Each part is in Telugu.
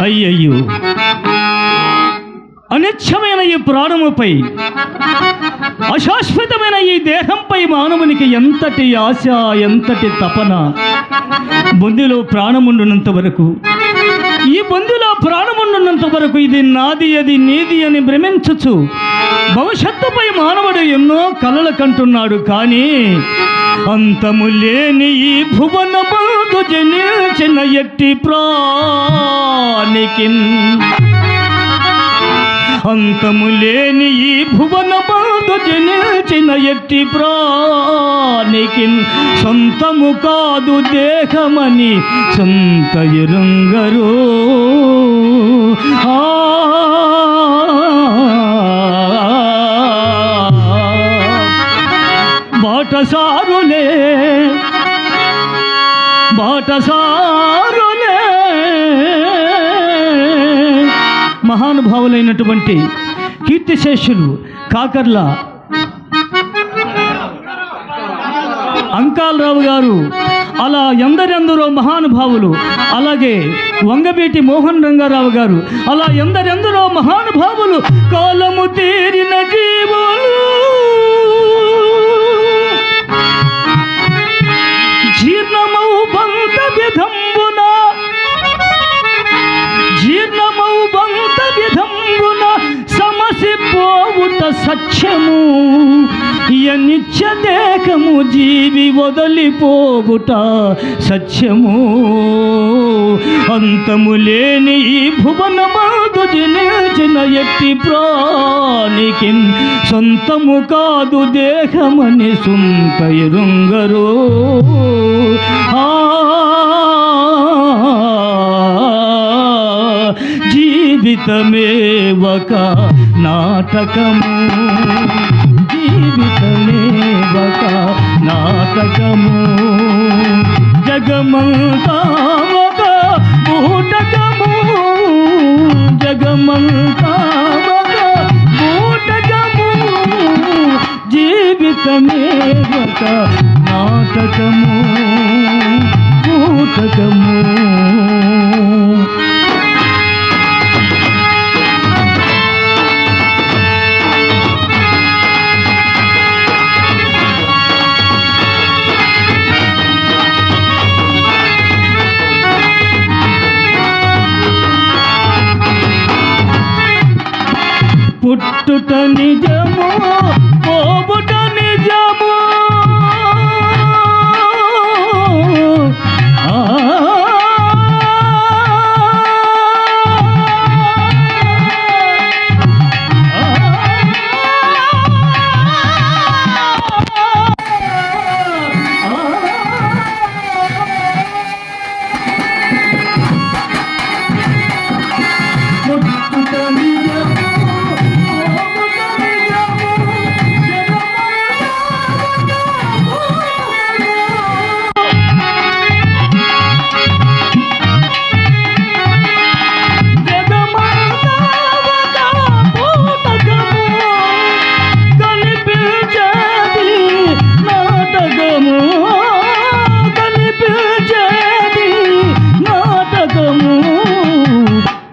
అయ్యయ్యో. అనిత్యమైన ఈ ప్రాణముపై అశాశ్వతమైన ఈ దేహంపై మానవునికి ఎంతటి ఆశ ఎంతటి తపన బొందిలో ప్రాణముండునంత వరకు ఈ బొందిలో ప్రాణముండున్నంత వరకు ఇది నాది అది నీది అని భ్రమించచ్చు. భవిష్యత్తుపై మానవుడు ఎన్నో కలలు కంటున్నాడు కానీ అంతము లేని ఈ భువన బాధు జనిల్చిన ఎట్టి ప్రాణికి అంతము లేని ఈ భువన బాధు జనిల్చిన ఎట్టి ప్రాణికి సొంతము కాదు దేహమని సొంత ఎరుంగరు ఆ బాటసారులే మహానుభావులైనటువంటి కీర్తిశేషులు కాకర్ల అంకాలరావు గారు అలా ఎందరెందరో మహానుభావులు అలాగే వంగబీటి మోహన్ రంగారావు గారు అలా ఎందరెందరో మహానుభావులు కాలము తీరిన జీవులు. సత్యము నిత్య దేహము జీవి వదలిపోవుట సత్యము. అంతము లేని ఈ భువనమాదు జినిల్చిన ఎట్టి ప్రాణికి సొంతము కాదు దేహమని సుంత ఎరుంగరు ఆ జీవితమే ఒక నాటకము. జీవితమే ఒక నాటకము. జగమంతా ఒక బూటకము జగమంతా ఒక బూటకము జీవితమే ఒక నాటకము. బూటకము పుట్టుట నిజము పోబుట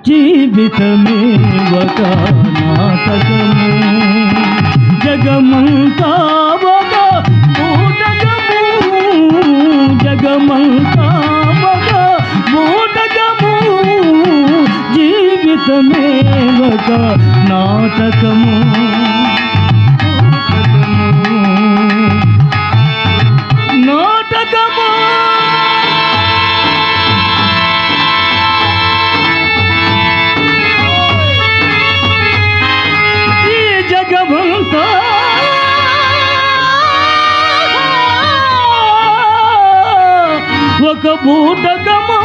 జీవితమే ఒక నాటకము. జగమంతా ఒక బూటకము జగమంతా ఒక బూటకము జీవితమే ఒక నాటకము నాటకము. ఒక బూటకము